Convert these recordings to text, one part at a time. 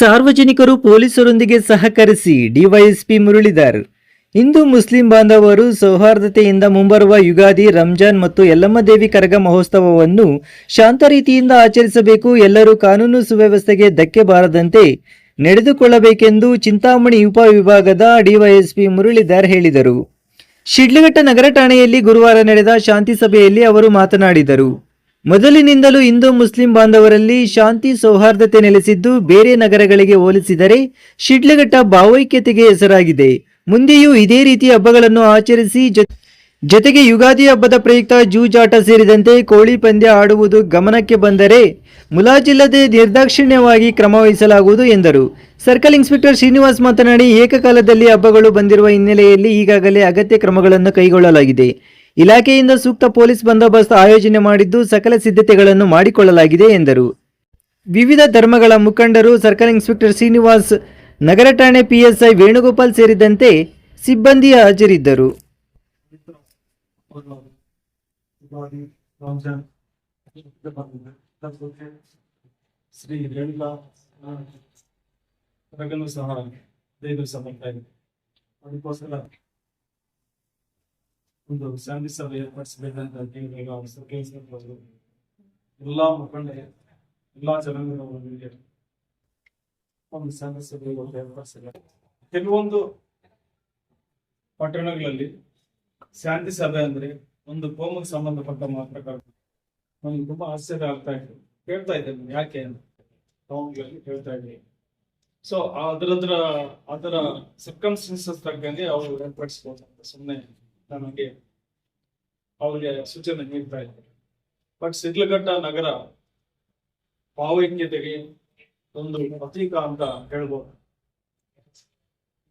ಸಾರ್ವಜನಿಕರು ಪೊಲೀಸರೊಂದಿಗೆ ಸಹಕರಿಸಿ DYSP Muralidhar Hindu Muslim ಬಾಂಧವರು ಸೌಹಾರ್ದತೆಯಿಂದ ಮುಂಬರುವ ಯುಗಾದಿ, ರಂಜಾನ್ ಮತ್ತು ಯಲ್ಲಮ್ಮ ದೇವಿ ಕರಗ ಮಹೋತ್ಸವವನ್ನು ಶಾಂತ ರೀತಿಯಿಂದ ಆಚರಿಸಬೇಕು. ಎಲ್ಲರೂ ಕಾನೂನು ಸುವ್ಯವಸ್ಥೆಗೆ ಧಕ್ಕೆ ಬಾರದಂತೆ ನಡೆದುಕೊಳ್ಳಬೇಕೆಂದು ಚಿಂತಾಮಣಿ ಉಪವಿಭಾಗದ ಡಿವೈಎಸ್ಪಿ ಮುರಳೀಧರ್ ಹೇಳಿದರು. ಶಿಡ್ಲಘಟ್ಟ ನಗರ ಠಾಣೆಯಲ್ಲಿ ಗುರುವಾರ ನಡೆದ ಶಾಂತಿ ಸಭೆಯಲ್ಲಿ ಅವರು ಮಾತನಾಡಿದರು. ಮೊದಲಿನಿಂದಲೂ ಹಿಂದೂ ಮುಸ್ಲಿಂ ಬಾಂಧವರಲ್ಲಿ ಶಾಂತಿ ಸೌಹಾರ್ದತೆ ನೆಲೆಸಿದ್ದು ಬೇರೆ ನಗರಗಳಿಗೆ ಹೋಲಿಸಿದರೆ ಶಿಡ್ಲಘಟ್ಟ ಭಾವೈಕ್ಯತೆಗೆ ಹೆಸರಾಗಿದೆ. ಮುಂದೆಯೂ ಇದೇ ರೀತಿ ಹಬ್ಬಗಳನ್ನು ಆಚರಿಸಿ ಜೊತೆಗೆ ಯುಗಾದಿ ಹಬ್ಬದ ಪ್ರಯುಕ್ತ ಜೂಜಾಟ ಸೇರಿದಂತೆ ಕೋಳಿ ಪಂದ್ಯ ಆಡುವುದು ಗಮನಕ್ಕೆ ಬಂದರೆ ಮುಲಾಜಿಲ್ಲದೆ ನಿರ್ದಾಕ್ಷಿಣ್ಯವಾಗಿ ಕ್ರಮ ವಹಿಸಲಾಗುವುದು ಎಂದರು. ಸರ್ಕಲ್ ಇನ್ಸ್ಪೆಕ್ಟರ್ ಶ್ರೀನಿವಾಸ್ ಮಾತನಾಡಿ ಏಕಕಾಲದಲ್ಲಿ ಹಬ್ಬಗಳು ಬಂದಿರುವ ಹಿನ್ನೆಲೆಯಲ್ಲಿ ಈಗಾಗಲೇ ಅಗತ್ಯ ಕ್ರಮಗಳನ್ನು ಕೈಗೊಳ್ಳಲಾಗಿದೆ. ಇಲಾಖೆಯಿಂದ ಸೂಕ್ತ ಪೊಲೀಸ್ ಬಂದೋಬಸ್ತ್ ಆಯೋಜನೆ ಮಾಡಿದ್ದು ಸಕಲ ಸಿದ್ಧತೆಗಳನ್ನು ಮಾಡಿಕೊಳ್ಳಲಾಗಿದೆ ಎಂದರು. ವಿವಿಧ ಧರ್ಮಗಳ ಮುಖಂಡರು, ಸರ್ಕಲ್ ಇನ್ಸ್ಪೆಕ್ಟರ್ ಶ್ರೀನಿವಾಸ್, ನಗರ ಠಾಣೆ ಪಿಎಸ್ಐ ವೇಣುಗೋಪಾಲ್ ಸೇರಿದಂತೆ ಸಿಬ್ಬಂದಿ ಹಾಜರಿದ್ದರು. ಶ್ರೀ ರೇಣುಕಾ ಸಹ ಇದೇ ದಿವಸ ಬರ್ತಾ ಇದೆ ಅದಕ್ಕೋಸ್ಕರ ಒಂದು ಶಾಂತಿ ಸಭೆ ಏರ್ಪಡಿಸಬೇಕಂತ ಕೇಳಿಸ್ಕೊಂಡು ಎಲ್ಲಾ ಮುಖಂಡರು, ಎಲ್ಲಾ ಜನಾಂಗದವರಿಗೆ ಒಂದು ಶಾಂತಿ ಸಭೆ ಏರ್ಪಡಿಸಬೇಕು. ಕೆಲವೊಂದು ಪಟ್ಟಣಗಳಲ್ಲಿ ಶಾಂತಿ ಸಭೆ ಅಂದ್ರೆ ಒಂದು ಕೋಮಿಗೆ ಸಂಬಂಧಪಟ್ಟ ಮಾತ್ರ ಕರೆದು ನಮ್ಗೆ ತುಂಬಾ ಆಶ್ಚರ್ಯ ಆಗ್ತಾ ಇತ್ತು ಕೇಳ್ತಾ ಇದ್ದೆ ನಾನು, ಯಾಕೆ ಅಂತ ಹೇಳ್ತಾ ಇದ್ದೀನಿ. ಇದ್ದೆ ಸೊ ಅದರದ್ರ ಅದರ ಸರ್ಕಮ್ಸ್ಟೆನ್ಸಸ್ ತಕ್ಕಂಗೆ ಅವರು ಏರ್ಪಡಿಸ್ಬೋದು ಅಂತ ಸುಮ್ಮನೆ ನನಗೆ ಅವರಿಗೆ ಸೂಚನೆ ನೀಡ್ತಾ ಇದ್ದಾರೆ. ಬಟ್ ಸಿದ್ಲಘಟ್ಟ ನಗರ ಭಾವೈಕ್ಯತೆಗೆ ಒಂದು ಪ್ರತೀಕ ಅಂತ ಹೇಳ್ಬೋದು.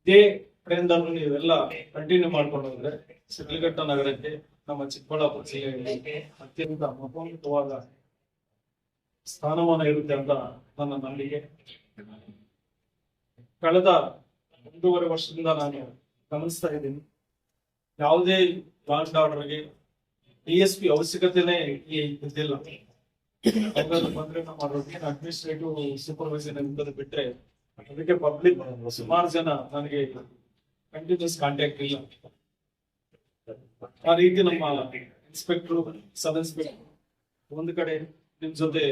ಇದೇ ಟ್ರೆಂಡ್ ಅನ್ನು ನೀವೆಲ್ಲ ಕಂಟಿನ್ಯೂ ಮಾಡ್ಕೊಂಡು ಹೋದ್ರೆ ಸಿದ್ಲಘಟ್ಟ ನಗರಕ್ಕೆ ನಮ್ಮ ಚಿಕ್ಕಬಳ್ಳಾಪುರ ಜಿಲ್ಲೆಯಲ್ಲಿ ಅತ್ಯಂತ ಮಹೋನ್ನತವಾದ ಸ್ಥಾನಮಾನ ಇರುತ್ತೆ ಅಂತ ನನ್ನ ನಂಬಿಕೆ. ಕಳೆದ ಒಂದೂವರೆ ವರ್ಷದಿಂದ ನಾನು ಗಮನಿಸ್ತಾ ಇದ್ದೀನಿ. ಯಾವುದೇ ಲಾಂಚ್ ಆರ್ಡರ್ಗೆ ಡಿ ಎಸ್ ಪಿ ಅವಶ್ಯಕತೆನೇ ಇದ್ದಿಲ್ಲ. ಬಂದ್ರೆ ನಮ್ಮ ಅಡ್ಮಿನಿಸ್ಟ್ರೇಟಿವ್ ಸೂಪರ್ವೈಸರ್ ಎಂಬುದು ಬಿಟ್ರೆ ಅದಕ್ಕೆ ಪಬ್ಲಿಕ್ ಸುಮಾರು ಜನ ನನಗೆ ಕಂಟಿನ್ಯೂಸ್ ಕಾಂಟ್ಯಾಕ್ಟ್ ಇಲ್ಲ. ಆ ರೀತಿ ನಮ್ಮ ಇನ್ಸ್ಪೆಕ್ಟರ್ ಸಬ್ ಇನ್ಸ್ಪೆಕ್ಟರ್ ಒಂದು ಕಡೆ ನಿಮ್ ಜೊತೆ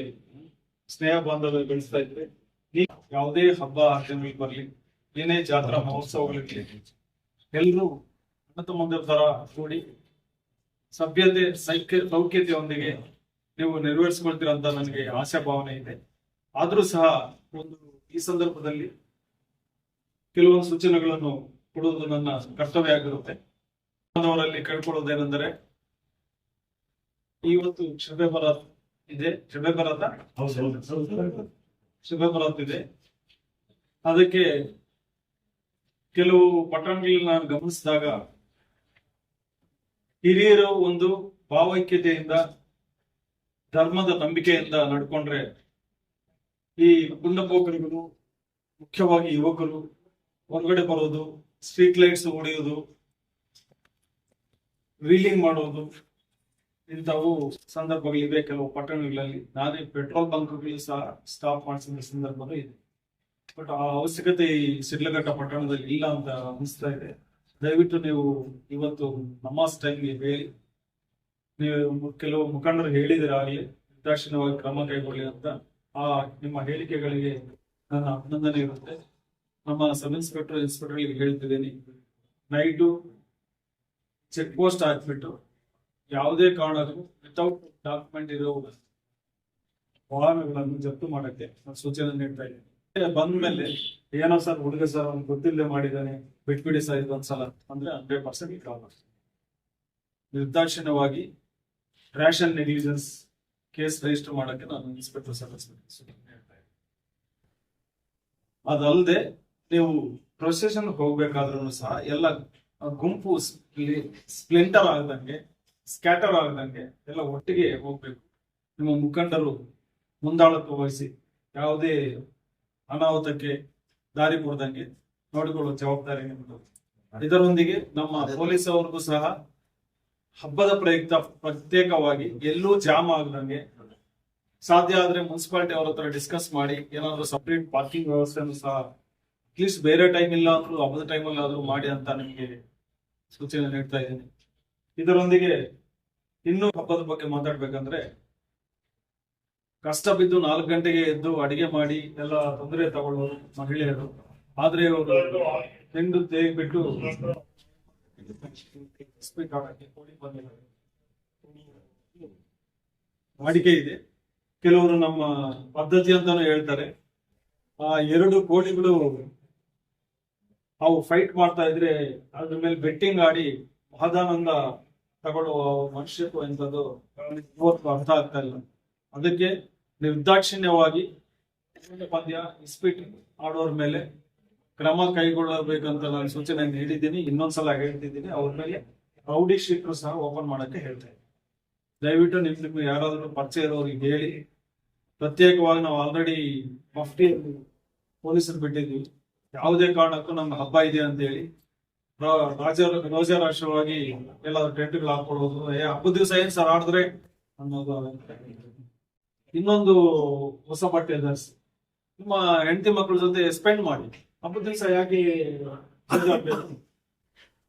ಸ್ನೇಹ ಬಾಂಧವ್ಯ ಬೆಳೆಸ್ತಾ ಇದ್ರೆ ಯಾವುದೇ ಹಬ್ಬ ಹರಿದಿನಗಳು ಬರ್ಲಿ, ಏನೇ ಜಾತ್ರಾ ಮಹೋತ್ಸವಗಳಿರ್ಲಿ ಎಲ್ರು ಅಣ್ಣ ಮುಂದೆ ಬರ ಕೂಡಿ ಸಭ್ಯತೆ ಸೈಕ್ಯ ಸೌಖ್ಯತೆಯೊಂದಿಗೆ ನೀವು ನೆರವೇರಿಸಿಕೊಳ್ತೀರ ಅಂತ ನನಗೆ ಆಶಾ ಭಾವನೆ ಇದೆ. ಆದರೂ ಸಹ ಒಂದು ಈ ಸಂದರ್ಭದಲ್ಲಿ ಕೆಲವೊಂದು ಸೂಚನೆಗಳನ್ನು ಕೊಡುವುದು ನನ್ನ ಕರ್ತವ್ಯ ಆಗಿರುತ್ತೆ. ಅವರಲ್ಲಿ ಕೇಳ್ಕೊಳ್ಳೋದೇನೆಂದರೆ ಇವತ್ತು ಶಬೆ ಬರತ್ ಇದೆ. ಶಬೆ ಬರತ ಶಬೆ ಬರತ್ ಇದೆ. ಅದಕ್ಕೆ ಕೆಲವು ಪಟ್ಟಣಗಳಲ್ಲಿ ನಾನು ಗಮನಿಸಿದಾಗ ಹಿರಿಯರು ಒಂದು ಭಾವೈಕ್ಯತೆಯಿಂದ, ಧರ್ಮದ ನಂಬಿಕೆಯಿಂದ ನಡ್ಕೊಂಡ್ರೆ ಈ ಗುಂಡಪೋಕರಿಗಳು, ಮುಖ್ಯವಾಗಿ ಯುವಕರು, ಹೊರಗಡೆ ಬರೋದು ಸ್ಟ್ರೀಟ್ ಲೈಟ್ಸ್ ಹೊಡೆಯೋದು ವೀಲಿಂಗ್ ಮಾಡೋದು, ಇಂಥವು ಸಂದರ್ಭಗಳಿವೆ. ಕೆಲವು ಪಟ್ಟಣಗಳಲ್ಲಿ ನಾನೇ ಪೆಟ್ರೋಲ್ ಬಂಕ್ಗಳು ಸಹ ಸ್ಟಾಪ್ ಮಾಡಿಸಿದ ಸಂದರ್ಭನೂ ಇದೆ. ಬಟ್ ಆ ಅವಶ್ಯಕತೆ ಈ ಸಿಡ್ಲಘಟ್ಟ ಪಟ್ಟಣದಲ್ಲಿ ಇಲ್ಲ ಅಂತ ಅನಿಸ್ತಾ ಇದೆ. ದಯವಿಟ್ಟು ನೀವು ಇವತ್ತು ನಮಾಜ್ ಟೈಮ್ಗೆ ಹೇಳಿ. ನೀವು ಕೆಲವು ಮುಖಂಡರು ಹೇಳಿದ್ರೆ ಆಗಲಿ, ನಿರ್ದಾಕ್ಷಿಣ್ಯವಾಗಿ ಕ್ರಮ ಕೈಗೊಳ್ಳಿ ಅಂತ ಆ ನಿಮ್ಮ ಹೇಳಿಕೆಗಳಿಗೆ ನನ್ನ ಅಭಿನಂದನೆ ಇರುತ್ತೆ. ನಮ್ಮ ಸಬ್ ಇನ್ಸ್ಪೆಕ್ಟರ್ ಇನ್ಸ್ಪೆಕ್ಟರ್ಗೆ ಹೇಳ್ತಿದ್ದೀನಿ, ನೈಟು ಚೆಕ್ ಪೋಸ್ಟ್ ಹಾಕ್ಬಿಟ್ಟು ಯಾವುದೇ ಕಾರಣಕ್ಕೂ ವಿತೌಟ್ ಡಾಕ್ಯುಮೆಂಟ್ ಇರೋ ವಾಹನಗಳನ್ನು ಜಪ್ತು ಮಾಡಕ್ಕೆ ನಾನು ಸೂಚನೆ ನೀಡ್ತಾ ಇದ್ದೀನಿ. ಬಂದ್ಮೇಲೆ ಏನೋ ಸರ್ ಹುಡುಗ ಸರ್ ಅವ್ನು ಗೊತ್ತಿಲ್ಲದೆ ಮಾಡಿದ್ದಾನೆ, ಬಿಟ್ಬಿಡಿ ಸರ್ ಇದೊಂದ್ಸಲ ಅಂದ್ರೆ ಹಂಡ್ರೆಡ್ ಪರ್ಸೆಂಟ್ ಪ್ರಾಬ್ಲಮ್ ನಿರ್ದಾಕ್ಷಿಣ್ಯವಾಗಿ ರ್ಯಾಷನ್ ನೆಗ್ಲಿಜೆನ್ಸ್ ಕೇಸ್ ರಿಜಿಸ್ಟರ್ ಮಾಡೋಕೆ ನಾನು ಇನ್ಸ್ಪೆಕ್ಟರ್ ಸರ್ ಅದಲ್ಲದೆ ನೀವು ಪ್ರೊಸೆಷನ್ ಹೋಗ್ಬೇಕಾದ್ರೂ ಸಹ ಎಲ್ಲ ಗುಂಪು ಸ್ಪ್ಲಿಂಟರ್ ಆಗದಂಗೆ ಸ್ಕ್ಯಾಟರ್ ಆಗದಂಗೆ ಎಲ್ಲ ಒಟ್ಟಿಗೆ ಹೋಗ್ಬೇಕು. ನಿಮ್ಮ ಮುಖಂಡರು ಮುಂದಾಳತ್ವ ವಹಿಸಿ ಯಾವುದೇ ಅನಾಹುತಕ್ಕೆ ದಾರಿ ಕೊಡದಂಗೆ ನೋಡಿಕೊಳ್ಳುವ ಜವಾಬ್ದಾರಿ ನಿಮ್ಮದು ಇದರೊಂದಿಗೆ ನಮ್ಮ ಪೊಲೀಸ್ ಅವ್ರಿಗೂ ಸಹ ಹಬ್ಬದ ಪ್ರಯುಕ್ತ ಪ್ರತ್ಯೇಕವಾಗಿ ಎಲ್ಲೂ ಜಾಮ್ ಆಗದಂಗೆ ಸಾಧ್ಯ ಆದ್ರೆ ಮುನ್ಸಿಪಾಲಿಟಿ ಅವ್ರ ಹತ್ರ ಡಿಸ್ಕಸ್ ಮಾಡಿ, ಏನಾದ್ರು ಸಪ್ರೇಟ್ ಪಾರ್ಕಿಂಗ್ ವ್ಯವಸ್ಥೆಯನ್ನು ಸಹ ಅಟ್ಲೀಸ್ಟ್ ಬೇರೆ ಟೈಮ್ ಇಲ್ಲ ಅಂದ್ರೂ ಹಬ್ಬದ ಟೈಮಲ್ಲಿ ಆದ್ರೂ ಮಾಡಿ ಅಂತ ನಿಮಗೆ ಸೂಚನೆ ನೀಡ್ತಾ ಇದ್ದೀನಿ. ಇದರೊಂದಿಗೆ ಇನ್ನೂ ಹಬ್ಬದ ಬಗ್ಗೆ ಮಾತಾಡ್ಬೇಕಂದ್ರೆ ಕಷ್ಟ ಬಿದ್ದು ನಾಲ್ಕು ಗಂಟೆಗೆ ಎದ್ದು ಅಡಿಗೆ ಮಾಡಿ ಎಲ್ಲ ತೊಂದರೆ ತಗೊಳ್ಳೋರು ಮಹಿಳೆಯರು. ಆದ್ರೆ ತಿಂದು ಹೆಂಡು ಬಿಟ್ಟು. ವಾಡಿಕೆ ಇದೆ. ಕೆಲವರು ನಮ್ಮ ಪದ್ಧತಿ ಅಂತಾನು ಹೇಳ್ತಾರೆ. ಆ ಎರಡು ಕೋಳಿಗಳು ಅವು ಫೈಟ್ ಮಾಡ್ತಾ ಇದ್ರೆ ಅದ್ರ ಮೇಲೆ ಬೆಟ್ಟಿಂಗ್ ಆಡಿ ಮಹದಾನಂದ ತಗೊಳ್ಳುವ ಮನುಷ್ಯತ್ವ ಎಂತದ್ದು ಅರ್ಥ ಆಗ್ತಾ ಇಲ್ಲ. ಅದಕ್ಕೆ ನಿರ್ದಾಕ್ಷಿಣ್ಯವಾಗಿ ಪಂದ್ಯ ಇಸ್ಪೀಟ್ ಆಡೋರ ಮೇಲೆ ಕ್ರಮ ಕೈಗೊಳ್ಳಬೇಕಂತ ನಾನು ಸೂಚನೆ ನೀಡಿದ್ದೀನಿ. ಇನ್ನೊಂದ್ಸಲ ಹೇಳ್ತಿದ್ದೀನಿ. ಅವ್ರ ಮೇಲೆ ರೌಡಿ ಶೀಟ್ರು ಸಹ ಓಪನ್ ಮಾಡಕ್ಕೆ ಹೇಳ್ತಾ ದಯವಿಟ್ಟು ನಿಮ್ ನಿಮ್ಗೆ ಯಾರಾದ್ರೂ ಪರಿಚಯ ಇರೋರಿಗೆ ಹೇಳಿ. ಪ್ರತ್ಯೇಕವಾಗಿ ನಾವು ಆಲ್ರೆಡಿ ಮಫ್ಟಿ ಪೊಲೀಸರು ಬಿಟ್ಟಿದ್ವಿ ಯಾವುದೇ ಕಾರಣಕ್ಕೂ ನಮ್ಗೆ ಹಬ್ಬ ಇದೆ ಅಂತ ಹೇಳಿ. ರಾಜ ರೋಜ ರಾಷ್ಟ್ರವಾಗಿ ಎಲ್ಲಾದ್ರೂ ಟೆಂಟ್ಗಳು ಹಾಕೊಳ್ಳೋದು ಏ, ಹಬ್ಬದ ದಿವಸ ಏನ್ ಸರ್ ಆಡಿದ್ರೆ ಅನ್ನೋದು ಇನ್ನೊಂದು ಹೊಸ ಬಟ್ಟೆ ಧರಿಸಿ. ನಿಮ್ಮ ಹೆಂಡತಿ ಮಕ್ಕಳ ಜೊತೆ ಸ್ಪೆಂಡ್ ಮಾಡಿ. ಹಬ್ಬದ ದಿವಸ ಯಾಕೆ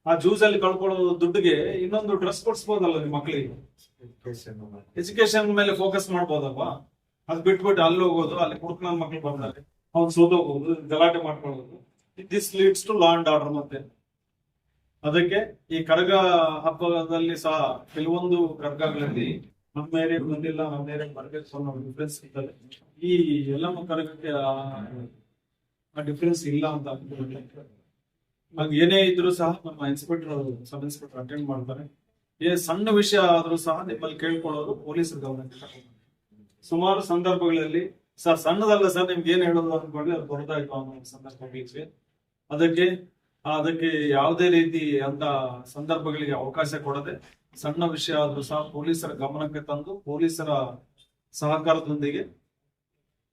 ಆ ಜ್ಯೂಸ್ ಅಲ್ಲಿ ಕಳ್ಕೊಳ್ಳೋ ದುಡ್ಡಿಗೆ ಇನ್ನೊಂದು ಡ್ರೆಸ್ ಕೊಡ್ಸ್ಬೋದಲ್ಲ ನಿಮ್ಮ ಮಕ್ಕಳಿಗೆ ಎಜುಕೇಶನ್ ಮೇಲೆ ಫೋಕಸ್ ಮಾಡ್ಬೋದಪ್ಪ ಅದ್ ಬಿಟ್ಬಿಟ್ಟು ಅಲ್ಲಿ ಹೋಗೋದು, ಅಲ್ಲಿ ಕುಡ್ಕೊಂಡು ಮಕ್ಳು ಬರ್ತಾರೆ ಅವ್ನು ಸೋತೋಗೋದು ಗಲಾಟೆ ಮಾಡ್ಕೊಳ್ಳೋದು. This leads to law and order ಮತ್ತೆ. ಅದಕ್ಕೆ ಈ ಕರಗ ಹಬ್ಬದಲ್ಲಿ ಸಹ ಕೆಲವೊಂದು ಕರಗಗಳಲ್ಲಿ ನಮ್ಮ ಏರಿಯಾಗ ಬಂದಿಲ್ಲ, ನಮ್ಮ ಏರಿಯಾಗೆ ಬರಬೇಕು ಅನ್ನೋ ಡಿಫ್ರೆನ್ಸ್ ಇದ್ದಾರೆ ಈ ಎಲ್ಲಮ್ಮ ಕರಗಕ್ಕೆ ಆ ಡಿಫ್ರೆನ್ಸ್ ಇಲ್ಲ ಅಂತ ಅನ್ಕೊಂಡೆ. ಏನೇ ಇದ್ರು ಸಹ ನಮ್ಮ ಇನ್ಸ್ಪೆಕ್ಟರ್ ಸಬ್ ಇನ್ಸ್ಪೆಕ್ಟರ್ ಅಟೆಂಡ್ ಮಾಡ್ತಾರೆ. ಏ, ಸಣ್ಣ ವಿಷಯ ಆದ್ರೂ ಸಹ ನಿಮ್ಮಲ್ಲಿ ಕೇಳ್ಕೊಳ್ಳೋದು ಪೊಲೀಸ್ ಗಮನಕ್ಕೆ ತಗೊಂಡು ಸುಮಾರು ಸಂದರ್ಭಗಳಲ್ಲಿ, ಸರ್, ಸಣ್ಣದಲ್ಲ ಸರ್, ನಿಮ್ಗೆ ಏನ್ ಹೇಳೋದು ಅನ್ಕೊಂಡ್ರೆ ಅದು ದೊಡ್ಡದಾಯ್ತು ಅನ್ನೋ ಸಂದರ್ಭಗಳಿಗೆ ಅದಕ್ಕೆ ಅದಕ್ಕೆ ಯಾವುದೇ ರೀತಿ ಅಂತ ಸಂದರ್ಭಗಳಿಗೆ ಅವಕಾಶ ಕೊಡದೆ ಸಣ್ಣ ವಿಷಯ ಆದ್ರೂ ಸಹ ಪೊಲೀಸರ ಗಮನಕ್ಕೆ ತಂದು ಪೊಲೀಸರ ಸಹಕಾರದೊಂದಿಗೆ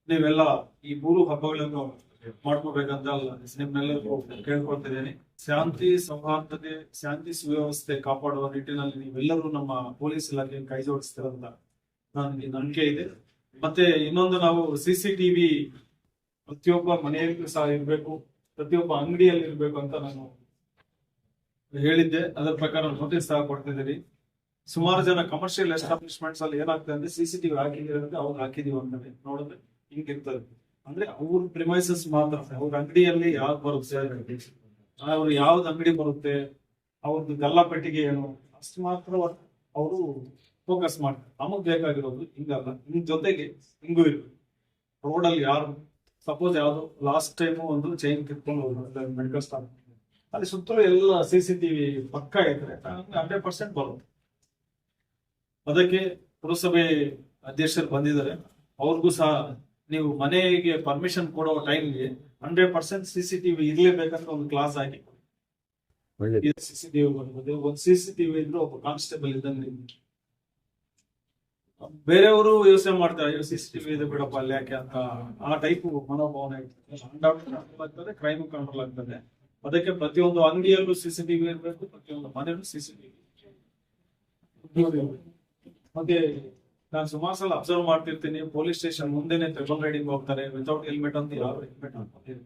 ನೀವೆಲ್ಲ ಈ ಮೂರು ಹಬ್ಬಗಳನ್ನು ಮಾಡ್ಕೋಬೇಕಂತ ನಿಮ್ಮೆಲ್ಲರಿಗೂ ಕೇಳ್ಕೊಳ್ತಿದ್ದೇನೆ. ಶಾಂತಿ, ಸೌಹಾರ್ದತೆ, ಶಾಂತಿ ಸುವ್ಯವಸ್ಥೆ ಕಾಪಾಡುವ ನಿಟ್ಟಿನಲ್ಲಿ ನೀವೆಲ್ಲರೂ ನಮ್ಮ ಪೊಲೀಸ್ ಇಲಾಖೆ ಕೈ ಜೋಡಿಸ್ತೀರಂತ ನನಗೆ ನಂಬಿಕೆ ಇದೆ. ಮತ್ತೆ ಇನ್ನೊಂದು ನಾವು ಸಿಸಿಟಿವಿ ಪ್ರತಿಯೊಬ್ಬ ಮನೆಯಲ್ಲೂ ಸಹ ಇರಬೇಕು, ಪ್ರತಿಯೊಬ್ಬ ಅಂಗಡಿಯಲ್ಲಿ ಇರಬೇಕು ಅಂತ ನಾನು ಹೇಳಿದ್ದೆ. ಅದರ ಪ್ರಕಾರ ನೋಟಿಸ್ ಸಹ ಕೊಡ್ತಿದ್ದೀರಿ ಸುಮಾರು ಜನ ಕಮರ್ಷಿಯಲ್ ಎಸ್ಟಾಬ್ಲಿಷ್ಮೆಂಟ್ಸ್ ಅಲ್ಲಿ ಏನಾಗ್ತದೆ ಅಂದ್ರೆ ಸಿಸಿಟಿವಿ ಹಾಕಿದೀವಿ ಅಂದ್ರೆ ಅವ್ರು ಹಾಕಿದೀವಿ ಅಂತಾನೆ ನೋಡಿದ್ರೆ ಹಿಂಗಿರ್ತದೆ ಅಂದ್ರೆ ಅವ್ರ ಪ್ರಿಮೈಸಸ್ ಮಾತ್ರ, ಅವ್ರ ಅಂಗಡಿಯಲ್ಲಿ ಯಾವ್ದು ಬರುತ್ತೆ ಅವ್ರು ಯಾವ್ದು ಅಂಗಡಿ ಬರುತ್ತೆ ಅವ್ರದ್ದು ಗಲ್ಲ ಪೆಟ್ಟಿಗೆ ಏನು, ಅಷ್ಟು ಮಾತ್ರ ಅವರು ಫೋಕಸ್ ಮಾಡ್ತಾರೆ. ನಮಗ್ ಬೇಕಾಗಿರೋದು ಹಿಂಗಲ್ಲ ನಿಮ್ ಜೊತೆಗೆ ಹಿಂಗೂ ಇರ್ಬೇಕು. ಅಲ್ಲಿ ಯಾರು ಸಪೋಸ್ ಯಾವ್ದು ಲಾಸ್ಟ್ ಟೈಮ್ ಒಂದು ಚೈನ್ ಕಿತ್ಕೊಂಡು ಹೋದ್ರು ಮೆಡಿಕಲ್ ಸ್ಟಾಪ್ ಅಲ್ಲಿ ಸುತ್ತಲೂ ಎಲ್ಲ ಸಿ ಸಿ ಟಿವಿ ಪಕ್ಕ ಇದ್ರೆ ಹಂಡ್ರೆಡ್ ಪರ್ಸೆಂಟ್ ಬರುತ್ತೆ. ಅದಕ್ಕೆ ಪುರಸಭೆ ಅಧ್ಯಕ್ಷರು ಬಂದಿದ್ದಾರೆ. ಅವ್ರಿಗೂ ಸಹ ನೀವು ಮನೆಗೆ ಪರ್ಮಿಷನ್ ಕೊಡೋ ಟೈಮ್ಗೆ hundred percent C C TV ಇರ್ಲೇಬೇಕಂತ ಒಂದು ಕ್ಲಾಸ್ ಹಾಕಿ. ಸಿ ಟಿವಿ ಬರ್ಬೋದು ಒಂದು ಸಿ ಸಿ ಟಿವಿ ಇದ್ರೆ ಒಬ್ಬ ಕಾನ್ಸ್ಟೇಬಲ್ ಇದ್ದಂಗೆ. ಬೇರೆಯವರು ಯೋಚನೆ ಮಾಡ್ತಾರೆ ಸಿ ಸಿ ಟಿವಿ ಇದೆ ಬಿಡಪ್ಪ ಅಲ್ಲಿ ಯಾಕೆ ಅಂತ. ಆ ಟೈಪ್ ಮನೋಭಾವನೆ ಇರ್ತದೆ. ಆಗ್ತದೆ ಕ್ರೈಮ್ ಕಂಟ್ರೋಲ್ ಆಗ್ತದೆ. ಅದಕ್ಕೆ ಪ್ರತಿಯೊಂದು ಅಂಗಡಿಯಲ್ಲೂ ಸಿ ಸಿ ಟಿವಿ ಇರಬೇಕು ಪ್ರತಿಯೊಂದು ಮನೆಯಲ್ಲೂ ಸಿ ಸಿ ಟಿವಿ ಮತ್ತೆ ನಾನು ಸುಮಾರು ಸಲ ಅಬ್ಸರ್ವ್ ಮಾಡ್ತಿರ್ತೀನಿ ಪೊಲೀಸ್ ಸ್ಟೇಷನ್ ಮುಂದೆನೆ ಟ್ರಿಬಲ್ ರೈಡಿಂಗ್ ಹೋಗ್ತಾರೆ ವಿತೌಟ್ ಹೆಲ್ಮೆಟ್ ಅಂತ ಯಾರು ಹೆಲ್ಮೆಟ್ ಹಾಕೋದಿಲ್ಲ.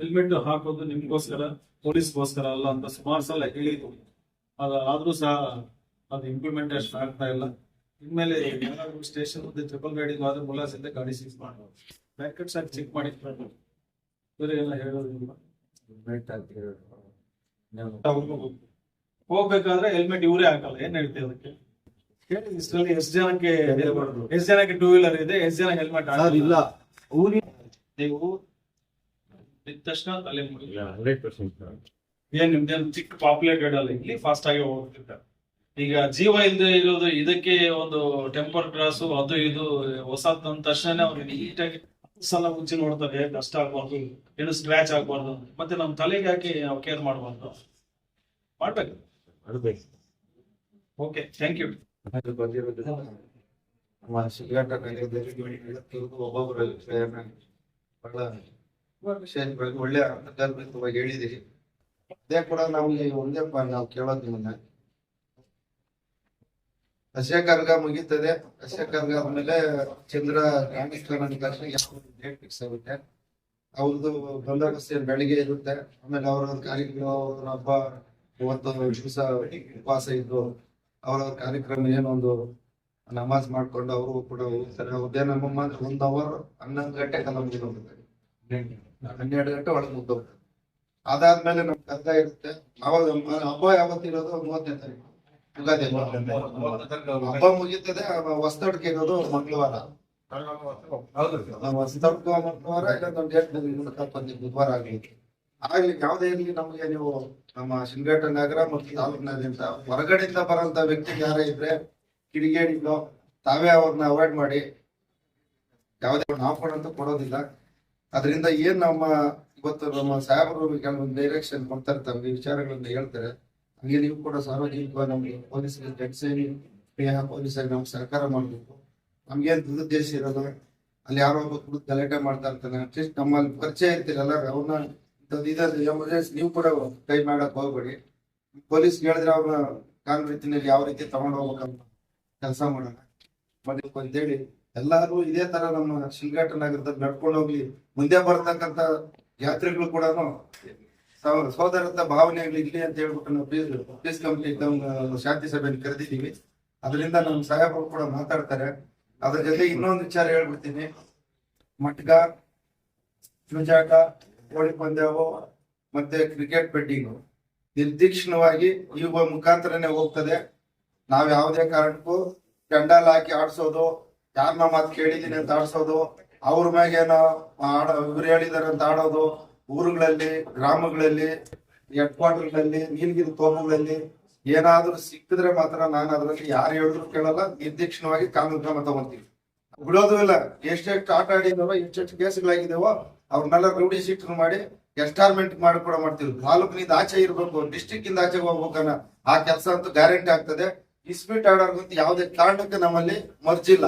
ಹೆಲ್ಮೆಟ್ ಹಾಕೋದು ನಿಮ್ಗೋಸ್ಕರ ಪೊಲೀಸ್ಗೋಸ್ಕರ ಅಲ್ಲ ಅಂತ ಸುಮಾರು ಸಲ ಹೇಳಿದ್ರು ಆದ್ರೂ ಸಹ ಅದು ಇಂಪ್ಲಿಮೆಂಟೇಷನ್ ಆಗ್ತಾ ಇಲ್ಲ. ಇನ್ಮೇಲೆ ಸ್ಟೇಷನ್ ಮುಂದೆ ಟ್ರಿಬಲ್ ರೈಡಿಂಗ್ ಆದ್ರೆ ಮುಲಾಸಿಂದ ಗಾಡಿ ಸೀಸ್ ಮಾಡ್ಬೋದು. ಪ್ಯಾಕೆಟ್ಸ್ ಆಗಿ ಚೆಕ್ ಮಾಡಿ ಬೇರೆ ಎಲ್ಲ ಹೇಳೋದಿಲ್ಲ ಹೋಗ್ಬೇಕಾದ್ರೆ ಹೆಲ್ಮೆಟ್ ಇವರೇ ಹಾಕಲ್ಲ ಏನ್ ಹೇಳ್ತೀವಿ ಅದಕ್ಕೆ? ಹೇಳಿ ಇಷ್ಟರಲ್ಲಿ ಎಷ್ಟು ಜನಕ್ಕೆ ಎಷ್ಟು ಜನಕ್ಕೆ ಟೂ ವೀಲರ್ ಇದೆ ಎಷ್ಟು ಜನ ಹೆಲ್ಮೆಟ್ ಇಲ್ಲ. ಊರಿ ನೀವು ಇದ್ದ ತಕ್ಷಣ ಅಲ್ಲಿ ಏನ್ ನಿಮ್ದೇನು ಚಿಕ್ಕ ಪಾಪ್ಯುಲೇಟೆಡ್ ಅಲ್ಲ ಇಲ್ಲಿ ಫಾಸ್ಟ್ ಆಗಿ ಹೋಗ್ತಿರ್ತಾರೆ ಈಗ ಜೀವ ಇಲ್ಲದೆ ಇರೋದು ಇದಕ್ಕೆ ಒಂದು ಟೆಂಪರ್ ಗ್ರಾಸ್ ಅದು ಇದು ಹೊಸದ್ ಅಂದ ತಕ್ಷಣ ಅವ್ರಿಗೆ ನೀಟಾಗಿ ಸಲ ಮುಂಚೆ ನೋಡ್ತಾರೆ ಕಷ್ಟ ಆಗ್ಬಾರ್ದು ಏನು ಸ್ಕ್ರಾಚ್ ಆಗ್ಬಾರ್ದು ಮತ್ತೆ ನಮ್ ತಲೆಗೆ ಹಾಕಿ ನಾವು ಕೇರ್ ಮಾಡ್ಬಾರ್ದು? ಮಾಡ್ಬೇಕು. ಮಾಡ್ಬೇಕು. ಓಕೆ ಥ್ಯಾಂಕ್ ಯು ನಮ್ಮ ಒಳ್ಳೆ ಹೇಳಿದಿರಿ ಅದೇ ಕೂಡ ನಮ್ಗೆ ಒಂದೇ ನಾವು ಕೇಳೋದು ನಿಮ್ಮನ್ನ ಕರ್ಗ ಮುಗೀತದೆ. ಹಸಿಯ ಕರ್ಗ ಆದ್ಮೇಲೆ ಚಂದ್ರ ಯಾವ ಡೇಟ್ ಫಿಕ್ಸ್ ಆಗುತ್ತೆ? ಅವ್ರದ್ದು ಬಂದೋಬಸ್ತ್ ಬೆಳಿಗ್ಗೆ ಇರುತ್ತೆ? ಆಮೇಲೆ ಅವ್ರ ಕಾರ್ಯಕ್ರಮ ಅವ್ರ ಹಬ್ಬ ಇವತ್ತು ದಿವಸ ಉಪವಾಸ ಇದ್ದು ಅವರ ಕಾರ್ಯಕ್ರಮ ಏನೊಂದು ನಮಾಜ್ ಮಾಡ್ಕೊಂಡು ಅವರು ಕೂಡ ಹೋಗ್ತಾರೆ. ಉದ್ಯಾನ ನಮ್ಮ ಒಂದ್ ಅವರ್ ಹನ್ನೊಂದು ಗಂಟೆ ಕಾಲ ಮುಗಿದೋಗುತ್ತೆ ಹನ್ನೆರಡು ಗಂಟೆ ಒಳಗೆ ಮುಗ್ದೋಗ್ತಾರೆ ಅದಾದ್ಮೇಲೆ ನಮ್ ಕರ್ಗ ಇರುತ್ತೆ. ಅವಾಗ ಹಬ್ಬ ಯಾವತ್ತಿರೋದು ಮೂವತ್ತನೇ ತಾರೀಕು. ಯುಗಾದಿ ಹಬ್ಬ. ಹಬ್ಬ ಮುಗೀತದೆ ಹೊಸ್ತಡ್ಕೆ ಇರೋದು ಮಂಗಳವಾರ. ಹೊಸ್ತಡ್ಕ ಮಂಗಳವಾರ ಇಲ್ಲ ಒಂದ್ ಎಂಟು ಬುಧವಾರ ಆಗ್ಲಿಕ್ಕೆ. ಆಗ್ಲಿಕ್ಕೆ ಯಾವ್ದೇ ಇರ್ಲಿ, ನಮ್ಗೆ ನೀವು ನಮ್ಮ ಶಿಂಗೇಟ ನಗರ ಮತ್ತು ತಾಲೂಕಿನಾದ್ಯಂತ ಹೊರಗಡೆಯಿಂದ ಬರೋಂತ ವ್ಯಕ್ತಿ ಯಾರೇ ಇದ್ರೆ ಕಿಡಿಗೇಡಿಗಳು ತಾವೇ ಅವ್ರನ್ನ ಅವಾಯ್ಡ್ ಮಾಡಿ. ಯಾವುದೇ ನಾವು ಅಂತ ಕೊಡೋದಿಲ್ಲ. ಅದರಿಂದ ಏನ್ ನಮ್ಮ ಇವತ್ತು ನಮ್ಮ ಸಾಹೇಬರು ಕೆಲವೊಂದು ಡೈರೆಕ್ಷನ್ ಕೊಡ್ತಾರೆ ಇರ್ತಾರೆ ವಿಚಾರಗಳನ್ನ ಹೇಳ್ತಾರೆ. ಹಂಗೆ ನೀವು ಕೂಡ ಸಾರ್ವಜನಿಕ ನಮ್ಗೆ ಪೊಲೀಸ್ ಜಡ್ಸೇನಿ ಸ್ನೇಹ ಪೊಲೀಸರಿಗೆ ನಮ್ಗೆ ಸಹಕಾರ ಮಾಡಬೇಕು. ನಮ್ಗೇನ್ ದುರುದ್ದೇಶ ಇರೋದು ಅಲ್ಲಿ ಯಾರೋ ಒಬ್ಬ ಗಲಾಟೆ ಮಾಡ್ತಾ ಇರ್ತಾನೆ, ಅಟ್ಲೀಸ್ಟ್ ನಮ್ಮಲ್ಲಿ ಪರಿಚಯ ಇರ್ತೀರಲ್ಲ ಅವ್ರನ್ನ ಎಮರ್ಜೆನ್ಸಿ ನೀವು ಕೂಡ ಕೈ ಮಾಡಕ್ ಹೋಗ್ಬೇಡಿ. ಪೊಲೀಸ್ ಹೇಳಿದ್ರೆ ಅವ್ರನ್ನ ಕಾನೂನು ಯಾವ ರೀತಿ ತಗೊಂಡು ಹೋಗ್ಬೇಕಂತ ಕೆಲಸ ಮಾಡೋಣ. ಅಂತೇಳಿ ಎಲ್ಲಾರು ಇದೇ ತರ ನಮ್ಮ ಶಿಲ್ಘಾಟ ನಗರದಲ್ಲಿ ನಡ್ಕೊಂಡು ಹೋಗ್ಲಿ. ಮುಂದೆ ಬರ್ತಕ್ಕಂತ ಯಾತ್ರಿಗಳು ಕೂಡ ಸೋದರತ ಆಗ್ಲಿ ಇರ್ಲಿ ಅಂತ ಹೇಳ್ಬಿಟ್ಟು ನಾವು ಪೀಸ್ ಪೀಸ್ ಶಾಂತಿ ಸಭೆಯನ್ನು ಕರೆದಿದ್ದೀವಿ. ಅದರಿಂದ ನಮ್ಮ ಸಾಹೇಬರು ಕೂಡ ಮಾತಾಡ್ತಾರೆ. ಅದ್ರ ಜೊತೆ ಇನ್ನೊಂದು ವಿಚಾರ ಹೇಳ್ಬಿಡ್ತೀನಿ. ಮಟ್ಗ ಜೂಜಾಟ ಕೋಳಿ ಪಂದ್ಯವು ಮತ್ತೆ ಕ್ರಿಕೆಟ್ ಬೆಟ್ಟಿಂಗು ನಿರ್ದಿಕ್ಷಣವಾಗಿ ಇವುಗಳ ಮುಖಾಂತರನೇ ಹೋಗ್ತದೆ. ನಾವ್ ಯಾವುದೇ ಕಾರಣಕ್ಕೂ ಕೆಂಡಲ್ ಹಾಕಿ ಆಡ್ಸೋದು ಯಾರನ್ನ ಮಾತು ಕೇಳಿದೀನಿ ಅಂತ ಆಡ್ಸೋದು, ಅವ್ರ ಮ್ಯಾಗೇನೋ ಆಡ, ಇವ್ರು ಹೇಳಿದಾರೆ ಅಂತ ಆಡೋದು, ಊರುಗಳಲ್ಲಿ, ಗ್ರಾಮಗಳಲ್ಲಿ ಹೆಡ್ ಕ್ವಾರ್ಟರ್ಗಳಲ್ಲಿ ನೀಲಗಿರಿ ತೋಪುಗಳಲ್ಲಿ ಏನಾದ್ರೂ ಸಿಕ್ಕಿದ್ರೆ ಮಾತ್ರ ನಾನು ಅದರಲ್ಲಿ ಯಾರು ಹೇಳಿದ್ರು ಕೇಳಲ್ಲ, ನಿರ್ದಿಕ್ಷಣವಾಗಿ ಕಾನೂನು ಕ್ರಮ ತಗೊಂತೀವಿ ಬಿಡೋದು ಇಲ್ಲ ಎಷ್ಟೆಷ್ಟು ಆಟ ಆಡಿದಾವೋ ಎಷ್ಟೆಷ್ಟು ಕೇಸ್ಗಳಾಗಿದಾವೋ ಅವ್ರನ್ನೆಲ್ಲ ರೌಡಿ ಶೀಟ್ ಮಾಡಿ ಎಸ್ಟಾರ್ಮೆಂಟ್ ಮಾಡಿ ಕೂಡ ಮಾಡ್ತೀವಿ. ತಾಲೂಕಿನಿಂದ ಆಚೆ ಇರಬೇಕು ಡಿಸ್ಟಿಕ್ ಇಂದ ಆಚೆಗೆ ಹೋಗ್ಬೇಕನ್ನ ಆ ಕೆಲಸ ಅಂತೂ ಗ್ಯಾರಂಟಿ ಆಗ್ತದೆ. ಇಸ್ಪೀಟ್ ಆಡೋರ್ಗಂತೂ ಯಾವುದೇ ಕಾರಣಕ್ಕೆ ನಮ್ಮಲ್ಲಿ ಮರ್ಜಿಲ್ಲ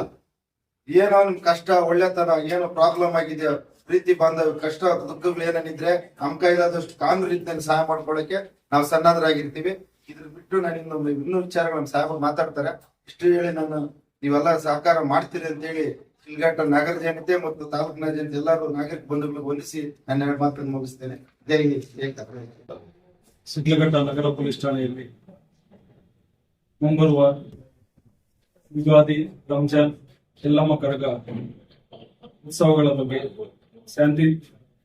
ಏನೋ ನಿಮ್ ಕಷ್ಟ, ಒಳ್ಳೆತನ, ಏನೋ ಪ್ರಾಬ್ಲಮ್ ಆಗಿದೆ ಪ್ರೀತಿ, ಬಾಂಧವ್ಯ, ಕಷ್ಟ, ದುಃಖಗಳು ಏನೇನಿದ್ರೆ ನಮ್ ಕೈಲಾದಷ್ಟು ಕಾನೂನು ರೀತಿಯಲ್ಲಿ ಸಹಾಯ ಮಾಡ್ಕೊಳಕ್ಕೆ ನಾವು ಸನ್ನದ್ಧರಾಗಿರ್ತೀವಿ ಇದ್ರ ಬಿಟ್ಟು ನಾನು ಇನ್ನೊಂದು ಇನ್ನೂ ವಿಚಾರಗಳನ್ನ ಸಾಹೇಬರು ಮಾತಾಡ್ತಾರೆ. ಇಷ್ಟು ಹೇಳಿ ನಾನು ನೀವೆಲ್ಲ ಸಹಕಾರ ಮಾಡ್ತೀರಿ ಅಂತ ಹೇಳಿ ಶಿಲ್ಘಾಟ ನಗರ ಜನತೆ ಮತ್ತು ತಾಲೂಕಿನ ಜನತೆ ಎಲ್ಲರೂ ನಾಗರಿಕ ಬಂಧುಗಳಿಗೆ ವಂದಿಸಿ ನನ್ನ ಎರಡು ಮಾತನ್ನು ಮುಗಿಸ್ತೇನೆ. ಶಿಡ್ಲಘಟ್ಟ ನಗರ ಪೊಲೀಸ್ ಠಾಣೆಯಲ್ಲಿ ಮುಂಬರುವ ಯುಗಾದಿ, ರಂಜಾನ್, ಎಲ್ಲಮ್ಮ ಕರಗ ಉತ್ಸವಗಳ ಬಗ್ಗೆ ಶಾಂತಿ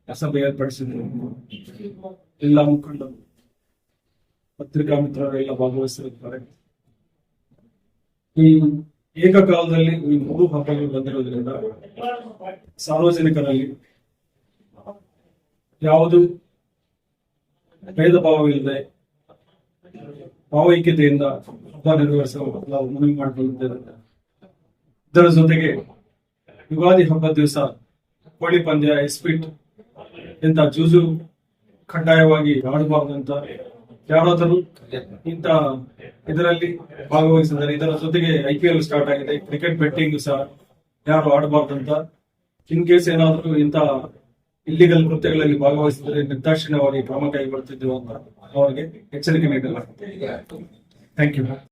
ಸಭೆ ಏರ್ಪಡಿಸಿದ್ರು ಎಲ್ಲ ಮುಖಂಡರು, ಪತ್ರಿಕಾ ಮಿತ್ರರು ಎಲ್ಲ ಭಾಗವಹಿಸಿರುತ್ತಾರೆ ಈ ಏಕಕಾಲದಲ್ಲಿ ಈ ಮೂರು ಹಬ್ಬಗಳು ಬಂದಿರೋದ್ರಿಂದ ಸಾರ್ವಜನಿಕರಲ್ಲಿ ಯಾವುದು ಭೇದ ಭಾವವಿಲ್ಲದೆ ಭಾವೈಕ್ಯತೆಯಿಂದ ಹಬ್ಬ ನಿರ್ವಹಿಸಲು ನಾವು ಮನವಿ ಮಾಡಿಕೊಳ್ಳುತ್ತೇವೆ. ಇದರ ಜೊತೆಗೆ ಯುಗಾದಿ ಹಬ್ಬದ ದಿವಸ ಕೋಳಿ ಪಂದ್ಯ, ಎಸ್ಪಿಟ್ ಇಂಥ ಜೂಜು ಕಡ್ಡಾಯವಾಗಿ ಆಡಬಾರ್ದಂತ ಯಾರಾದರೂ ಇಂತ ಇದರಲ್ಲಿ ಭಾಗವಹಿಸಿದ್ದಾರೆ. ಇದರ ಜೊತೆಗೆ ಐ ಪಿ ಎಲ್ ಸ್ಟಾರ್ಟ್ ಆಗಿದೆ. ಕ್ರಿಕೆಟ್ ಬೆಟ್ಟಿಂಗ್ ಸಹ ಯಾರು ಆಡಬಾರ್ದಂತ ಇನ್ ಕೇಸ್ ಏನಾದರೂ ಇಂತ ಇಲ್ಲಿಗಲ್ ಕೃತ್ಯಗಳಲ್ಲಿ ಭಾಗವಹಿಸಿದರೆ ನಿರ್ದಾಕ್ಷಿಣ್ಯವಾಗಿ ಕ್ರಮ ಕೈಗೊಳ್ಳುತ್ತಿದ್ದೆವು ಅಂತ ಅವರಿಗೆ ಎಚ್ಚರಿಕೆ ನೀಡಲಾಗುತ್ತೆ ಥ್ಯಾಂಕ್ ಯು